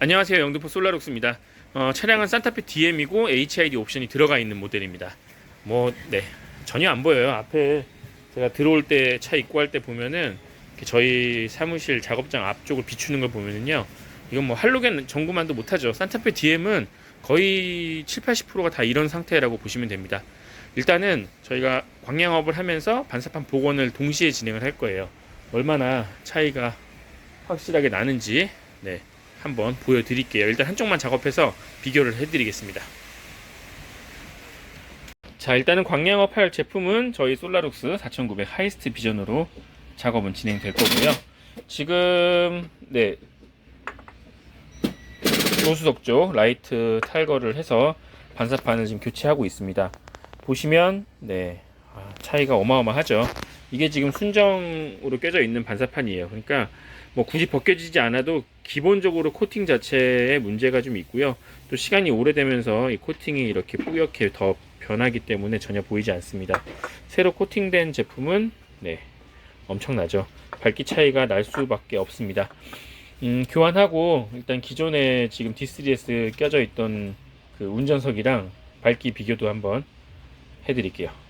안녕하세요. 영등포 솔라룩스입니다. 어, 차량은 산타페 DM이고 HID 옵션이 들어가 있는 모델입니다. 뭐, 네. 전혀 안 보여요. 앞에 제가 들어올 때 차 입고 할 때 보면은 저희 사무실 작업장 앞쪽을 비추는 걸 보면은요. 이건 뭐 할로겐 전구만도 못하죠. 산타페 DM은 거의 7, 80%가 다 이런 상태라고 보시면 됩니다. 일단은 저희가 광량업을 하면서 반사판 복원을 동시에 진행을 할 거예요. 얼마나 차이가 확실하게 나는지 네, 한번 보여드릴게요. 일단 한쪽만 작업해서 비교를 해드리겠습니다. 자, 일단은 광량업 할 제품은 저희 솔라룩스 4900 하이스트 비전으로 작업은 진행될 거고요. 지금 네 조수석 쪽 라이트 탈거를 해서 반사판을 지금 교체하고 있습니다. 보시면 네 아, 차이가 어마어마하죠. 이게 지금 순정으로 껴져 있는 반사판이에요. 그러니까 뭐 굳이 벗겨지지 않아도 기본적으로 코팅 자체에 문제가 좀 있고요. 또 시간이 오래되면서 이 코팅이 이렇게 뿌옇게 더 변하기 때문에 전혀 보이지 않습니다. 새로 코팅된 제품은 네 엄청나죠. 밝기 차이가 날 수밖에 없습니다. 음, 교환하고 일단 기존에 지금 D3S 껴져 있던 그 운전석이랑 밝기 비교도 한번 해드릴게요.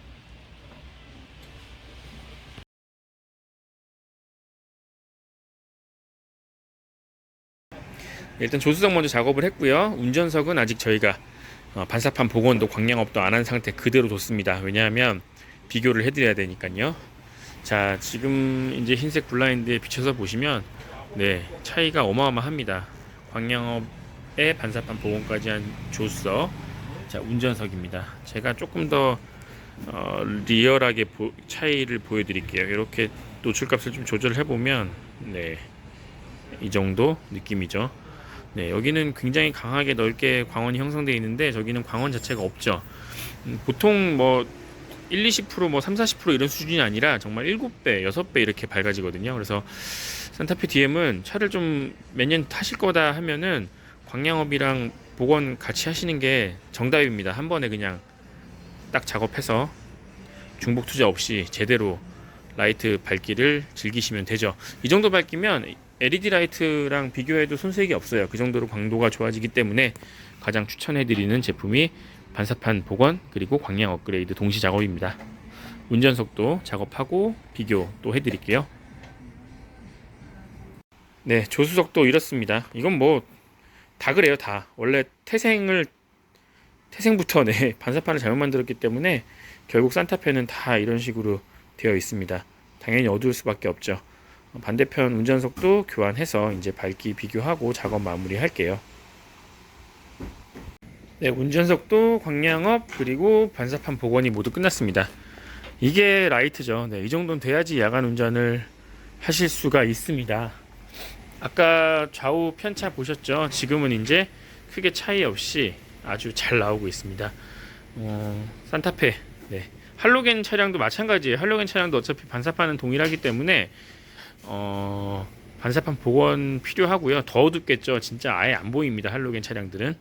일단 조수석 먼저 작업을 했고요. 운전석은 아직 저희가 어, 반사판 복원도 광량업도 안 한 상태 그대로 뒀습니다. 왜냐하면 비교를 해드려야 되니까요. 자, 지금 이제 흰색 블라인드에 비춰서 보시면 네 차이가 어마어마합니다. 광량업에 반사판 복원까지 한 조수석, 자 운전석입니다. 제가 조금 더 어, 리얼하게 보- 차이를 보여드릴게요. 이렇게 노출값을 좀 조절해 보면 네. 이 정도 느낌이죠. 네, 여기는 굉장히 강하게 넓게 광원이 형성되어 있는데 저기는 광원 자체가 없죠. 음, 보통 뭐 1, 20%뭐 3, 40% 이런 수준이 아니라 정말 7배, 6배 이렇게 밝아지거든요. 그래서 산타페 DM은 차를 좀 몇 년 타실 거다 하면은 광량업이랑 복원 같이 하시는 게 정답입니다. 한 번에 그냥 딱 작업해서 중복 투자 없이 제대로 라이트 밝기를 즐기시면 되죠. 이 정도 밝기면 LED 라이트랑 비교해도 손색이 없어요. 그 정도로 광도가 좋아지기 때문에 가장 추천해드리는 제품이 반사판 복원 그리고 광량 업그레이드 동시 작업입니다. 운전석도 작업하고 비교 또 해드릴게요. 네, 조수석도 이렇습니다. 이건 뭐 다 그래요, 다. 원래 태생을 태생부터 네 반사판을 잘못 만들었기 때문에 결국 산타페는 다 이런 식으로 되어 있습니다. 당연히 어두울 수밖에 없죠. 반대편 운전석도 교환해서 이제 밝기 비교하고 작업 마무리 할게요. 네, 운전석도 광량업 그리고 반사판 복원이 모두 끝났습니다. 이게 라이트죠. 네, 이 정도는 돼야지 야간 운전을 하실 수가 있습니다. 아까 좌우 편차 보셨죠? 지금은 이제 크게 차이 없이 아주 잘 나오고 있습니다. 어, 산타페, 네. 할로겐 차량도 마찬가지예요. 할로겐 차량도 어차피 반사판은 동일하기 때문에 어, 반사판 복원 필요하고요. 더 어둡겠죠. 진짜 아예 안 보입니다. 할로겐 차량들은.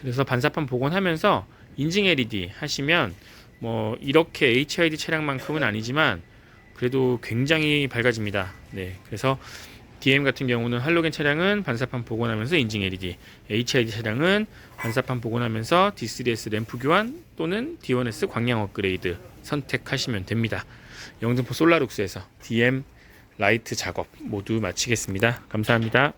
그래서 반사판 복원하면서 인증 LED 하시면 뭐 이렇게 HID 차량만큼은 아니지만 그래도 굉장히 밝아집니다. 네. 그래서 DM 같은 경우는 할로겐 차량은 반사판 복원하면서 인증 LED, HID 차량은 반사판 복원하면서 D3S 램프 교환 또는 D1S 광량 업그레이드 선택하시면 됩니다. 영등포 솔라룩스에서 DM 라이트 작업 모두 마치겠습니다. 감사합니다.